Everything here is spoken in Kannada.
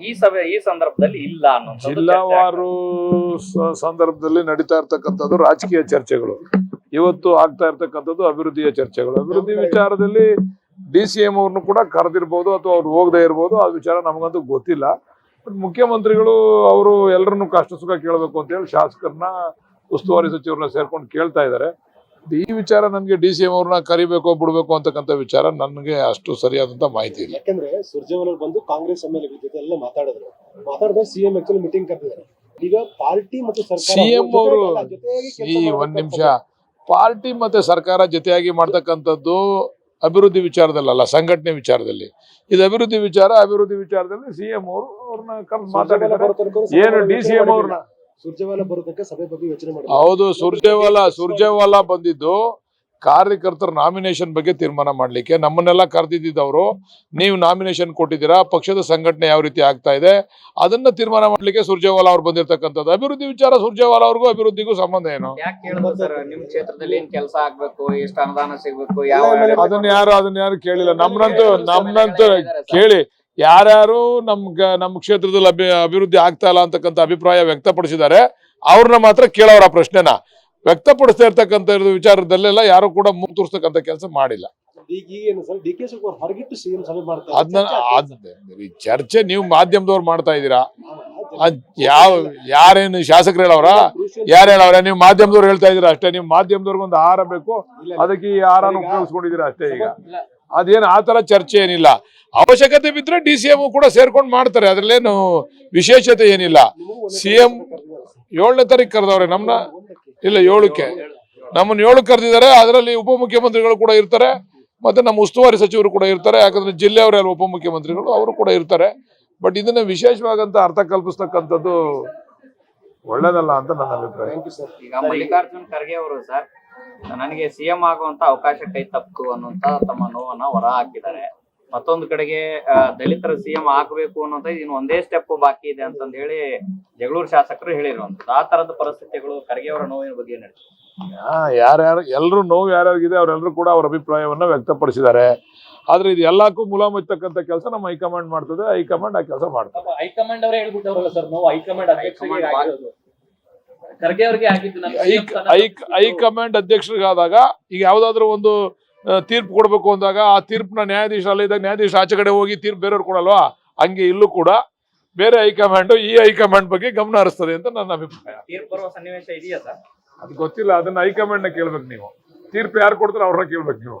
ಈ ಸಭೆ ಈ ಸಂದರ್ಭದಲ್ಲಿ ಇಲ್ಲ ಅನ್ನೋ ಜಿಲ್ಲಾವಾರು ಸಂದರ್ಭದಲ್ಲಿ ನಡೀತಾ ಇರ್ತಕ್ಕಂಥದ್ದು ರಾಜಕೀಯ ಚರ್ಚೆಗಳು. ಇವತ್ತು ಆಗ್ತಾ ಇರ್ತಕ್ಕಂಥದ್ದು ಅಭಿವೃದ್ಧಿಯ ಚರ್ಚೆಗಳು. ಅಭಿವೃದ್ಧಿ ವಿಚಾರದಲ್ಲಿ ಡಿ ಸಿ ಎಂ ಅವ್ರನ್ನು ಕೂಡ ಕರೆದಿರ್ಬೋದು ಅಥವಾ ಅವ್ರು ಹೋಗದೆ ಇರ್ಬೋದು ಆ ವಿಚಾರ ನಮಗಂತೂ ಗೊತ್ತಿಲ್ಲ. ಬಟ್ ಮುಖ್ಯಮಂತ್ರಿಗಳು ಅವರು ಎಲ್ಲರನ್ನು ಕಷ್ಟ ಸುಖ ಕೇಳಬೇಕು ಅಂತ ಹೇಳಿ ಶಾಸಕರನ್ನ ಉಸ್ತುವಾರಿ ಸಚಿವರನ್ನ ಸೇರ್ಕೊಂಡು ಕೇಳ್ತಾ ಇದ್ದಾರೆ. ಈ ವಿಚಾರ ನನಗೆ ಡಿ ಸಿ ಎಂ ಅವ್ರನ್ನ ಕರಿಬೇಕು ಬಿಡ್ಬೇಕು ಅಂತಕ್ಕಂಥ ವಿಚಾರ ನನಗೆ ಅಷ್ಟು ಸರಿಯಾದಂತ ಮಾಹಿತಿ ಇಲ್ಲ. ಯಾಕಂದ್ರೆ ಸುರ್ಜೇವಾಲ ಬಂದು ಕಾಂಗ್ರೆಸ್ ಜೊತೆ ಎಲ್ಲ ಮಾತಾಡಿದ್ರು. ಮಾತಾಡಿದ ಸಿಎಂ ಆಕ್ಚುಲಿ ಮೀಟಿಂಗ್ ಕರೆದಿದ್ದಾರೆ. ಈಗ ಪಾರ್ಟಿ ಮತ್ತು ಸಿಎಂ ಅವರು ಈ ಒಂದ್ ನಿಮಿಷ. ಪಾರ್ಟಿ ಮತ್ತೆ ಸರ್ಕಾರ ಜೊತೆಯಾಗಿ ಮಾಡ್ತಕ್ಕಂಥದ್ದು ಅಭಿವೃದ್ಧಿ ವಿಚಾರದಲ್ಲಲ್ಲ ಸಂಘಟನೆ ವಿಚಾರದಲ್ಲಿ. ಇದು ಅಭಿವೃದ್ಧಿ ವಿಚಾರ ಅಭಿವೃದ್ಧಿ ವಿಚಾರದಲ್ಲಿ ಸಿಎಂ ಅವರು ಅವ್ರನ್ನ ಕರೆದು ಮಾತಾಡಿದ್ದಾರೆ. ಏನು ಡಿ ಸಿ ಎಂ ಅವ್ರನ್ನ. ಸುರ್ಜೇವಾಲ ಬರೋದಕ್ಕೆ ಸಭೆ ಬಗ್ಗೆ ಯೋಚನೆ ಮಾಡಿ ಹೌದು ಸುರ್ಜೇವಾಲ ಸುರ್ಜೇವಾಲ ಬಂದಿದ್ದು ಕಾರ್ಯಕರ್ತರ ನಾಮಿನೇಷನ್ ಬಗ್ಗೆ ತೀರ್ಮಾನ ಮಾಡ್ಲಿಕ್ಕೆ. ನಮ್ಮನ್ನೆಲ್ಲ ಕರೆದಿದ್ದವರು ನೀವು ನಾಮಿನೇಷನ್ ಕೊಟ್ಟಿದ್ದೀರಾ ಪಕ್ಷದ ಸಂಘಟನೆ ಯಾವ ರೀತಿ ಆಗ್ತಾ ಇದೆ ಅದನ್ನ ತೀರ್ಮಾನ ಮಾಡ್ಲಿಕ್ಕೆ ಸುರ್ಜೇವಾಲ ಅವ್ರು ಬಂದಿರತಕ್ಕಂಥದ್ದು. ಅಭಿವೃದ್ಧಿ ವಿಚಾರ ಸುರ್ಜೇವಾಲ ಅವ್ರಿಗೂ ಅಭಿವೃದ್ಧಿಗೂ ಸಂಬಂಧ ಏನು? ಯಾಕೆ ಕೇಳಿದ್ರು ಸರ್ ನಿಮ್ ಕ್ಷೇತ್ರದಲ್ಲಿ ಏನ್ ಕೆಲಸ ಆಗ್ಬೇಕು ಎಷ್ಟು ಅನುದಾನ ಸಿಗ್ಬೇಕು ಯಾವ ಅದನ್ನ ಯಾರು ಅದನ್ನ ಯಾರು ಕೇಳಿಲ್ಲ. ನಮ್ನಂತೂ ನಮ್ನಂತೂ ಕೇಳಿ ಯಾರ್ಯಾರು ನಮ್ ನಮ್ಮ ಕ್ಷೇತ್ರದಲ್ಲಿ ಅಭಿ ಅಭಿವೃದ್ಧಿ ಆಗ್ತಾ ಇಲ್ಲ ಅಂತಕ್ಕಂಥ ಅಭಿಪ್ರಾಯ ವ್ಯಕ್ತಪಡಿಸಿದ್ದಾರೆ ಅವ್ರನ್ನ ಮಾತ್ರ ಕೇಳೋರ ಪ್ರಶ್ನೆನ. ವ್ಯಕ್ತಪಡಿಸ್ತಾ ಇರ್ತಕ್ಕಂಥ ವಿಚಾರದಲ್ಲೆಲ್ಲ ಯಾರು ಕೂಡ ಮೂಗ್ ತೋರಿಸ್ತಕ್ಕಂಥ ಕೆಲಸ ಮಾಡಿಲ್ಲ. ಅದನ್ನ ಅದ್ ಚರ್ಚೆ ನೀವು ಮಾಧ್ಯಮದವ್ರು ಮಾಡ್ತಾ ಇದ್ದೀರಾ? ಯಾವ ಯಾರೇನು ಶಾಸಕರು ಹೇಳವ್ರ? ಯಾರು ಹೇಳವ್ರ? ನೀವು ಮಾಧ್ಯಮದವ್ರು ಹೇಳ್ತಾ ಇದೀರಾ ಅಷ್ಟೇ ನೀವು ಮಾಧ್ಯಮದವ್ರಿಗೊಂದು ಆಹಾರ ಬೇಕು ಅದಕ್ಕೆ ಈ ಆಹಾರನ ಉಪಯೋಗಿಸ್ಕೊಂಡಿದೀರಾ ಅಷ್ಟೇ ಈಗ? ಅದೇನು ಆ ತರ ಚರ್ಚೆ ಏನಿಲ್ಲ. ಅವಶ್ಯಕತೆ ಬಿದ್ದರೆ ಡಿ ಸಿ ಎಂ ಕೂಡ ಸೇರ್ಕೊಂಡು ಮಾಡ್ತಾರೆ. ಅದ್ರಲ್ಲೇನು ವಿಶೇಷತೆ ಏನಿಲ್ಲ. ಸಿ ಎಂ ಏಳನೇ ತಾರೀಕು ಕರೆದವ್ರೆ ನಮ್ಮನ್ನ ಇಲ್ಲ, ಏಳಕ್ಕೆ. ನಮ್ಮನ್ನು ಏಳಕ್ಕೆ ಕರೆದಿದ್ದಾರೆ. ಅದರಲ್ಲಿ ಉಪಮುಖ್ಯಮಂತ್ರಿಗಳು ಕೂಡ ಇರ್ತಾರೆ. ಮತ್ತೆ ನಮ್ಮ ಉಸ್ತುವಾರಿ ಸಚಿವರು ಕೂಡ ಇರ್ತಾರೆ. ಯಾಕಂದ್ರೆ ಜಿಲ್ಲೆಯವರೆಲ್ಲ ಉಪಮುಖ್ಯಮಂತ್ರಿಗಳು, ಅವರು ಕೂಡ ಇರ್ತಾರೆ. ಬಟ್ ಇದನ್ನ ವಿಶೇಷವಾಗಂತ ಅರ್ಥ ಕಲ್ಪಿಸ್ತಕ್ಕಂಥದ್ದು ಒಳ್ಳೇದಲ್ಲ ಅಂತ ನನ್ನ ಅಭಿಪ್ರಾಯ. ಮಲ್ಲಿಕಾರ್ಜುನ್ ಖರ್ಗೆ ಅವರು ಸರ್ ನನಗೆ ಸಿಎಂ ಆಗುವಂತ ಅವಕಾಶ ಕೈ ತಪ್ಪು ಅನ್ನುವಂತ ತಮ್ಮ ನೋವನ್ನ ಹೊರ ಹಾಕಿದ್ದಾರೆ. ಮತ್ತೊಂದು ಕಡೆಗೆ ದಲಿತರ ಸಿಎಂ ಆಗಬೇಕು ಅನ್ನೋಂತ ಇನ್ನು ಒಂದೇ ಸ್ಟೆಪ್ ಬಾಕಿ ಇದೆ ಅಂತಂದ ಹೇಳಿ ಜಗಳೂರು ಶಾಸಕರು ಹೇಳಿರುವಂತದ್ದು ಆ ತರದ ಪರಿಸ್ಥಿತಿಗಳು ಖರ್ಗೆ ಅವರ ನೋವಿನ ಬಗ್ಗೆ ಯಾರ್ಯಾರು ಎಲ್ಲರೂ ನೋವು ಯಾರ್ಯಾರಿಗಿದೆ ಅವರೆಲ್ಲರೂ ಕೂಡ ಅವ್ರ ಅಭಿಪ್ರಾಯವನ್ನ ವ್ಯಕ್ತಪಡಿಸಿದ್ದಾರೆ. ಆದ್ರೆ ಇದು ಎಲ್ಲಕ್ಕೂ ಮುಲಾಮುತ್ತಕ್ಕಂಥ ಕೆಲಸ ನಮ್ಮ ಹೈಕಮಾಂಡ್ ಮಾಡ್ತದೆ. ಹೈಕಮಾಂಡ್ ಆ ಕೆಲಸ ಮಾಡ್ತದೆ. ಹೈಕಮಾಂಡ್ ಅವರೇ ಹೇಳ್ಬಿಟ್ಟವ್ರಲ್ಲ ಸರ್ ನಾವು ಹೈಕಮಾಂಡ್ ಅಧ್ಯಕ್ಷರಿಗೆ ಹೈಕಮಾಂಡ್ ಆಗಿರೋದು. ಖರ್ಗೆ ಅವ್ರಿಗೆ ಆಗಿದ್ದು ಹೈ ಹೈಕಮಾಂಡ್ ಅಧ್ಯಕ್ಷರಿಗಾದಾಗ ಈಗ ಯಾವ್ದಾದ್ರು ಒಂದು ತೀರ್ಪು ಕೊಡಬೇಕು ಅಂದಾಗ ಆ ತೀರ್ಪನ್ನ ನ್ಯಾಯಾಧೀಶ ಅಲ್ಲಿದ್ದಾಗ ನ್ಯಾಯಾಧೀಶ ಆಚೆ ಕಡೆ ಹೋಗಿ ತೀರ್ಪು ಬೇರೆಯವ್ರು ಕೊಡಲ್ವಾ? ಹಂಗೆ ಇಲ್ಲೂ ಕೂಡ ಬೇರೆ ಹೈಕಮಾಂಡ್ ಈ ಹೈಕಮಾಂಡ್ ಬಗ್ಗೆ ಗಮನ ಹರಿಸ್ತದೆ ಅಂತ ನನ್ನ ಅಭಿಪ್ರಾಯ. ಅದು ಗೊತ್ತಿಲ್ಲ ಅದನ್ನ ಹೈಕಮಾಂಡ್ನ ಕೇಳ್ಬೇಕು ನೀವು. ತೀರ್ಪು ಯಾರು ಕೊಡ್ತಾರೋ ಅವ್ರನ್ನ ಕೇಳ್ಬೇಕು ನೀವು.